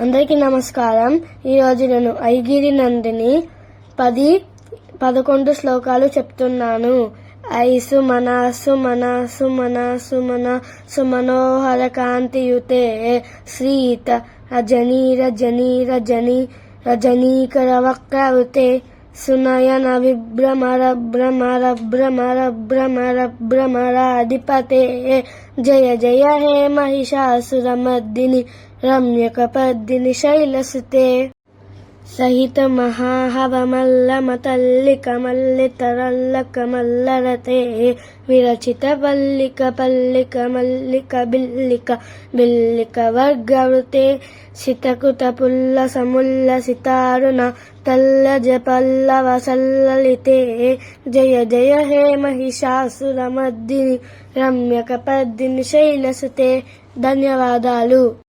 అందరికీ నమస్కారం. ఈరోజు నేను ఐగిరి నందిని పది పదకొండు శ్లోకాలు చెప్తున్నాను. ఐసు మనాసు మనాసు మనాసు సుమన సుమనోహర కాంతియుతే శ్రీత జనీర జనీర జనీ రజనీకర వక్రవృతే సునయన విభ్రమర భ్రమర భ్రమర భ్రమర భ్రమరాధిపతే జయ జయ హే మహిషాసురమర్దిని రమ్యకపర్దిని శైలసుతే. సహిత మహాహవమల్లమ తల్లిక మల్లితరల్లక కమల్లరతే విరచిత పల్లిక పల్లిక మల్లిక బిల్లిక బిల్లిక వర్గవృతే. శితకుత పుల్ల సముల్ల సితారుణ తల్లజ పల్లవ సల్లలితే జయ జయ హే మహిషాసురమద్దిని రమ్యక పద్దిని శైలసుతే. ధన్యవాదాలు.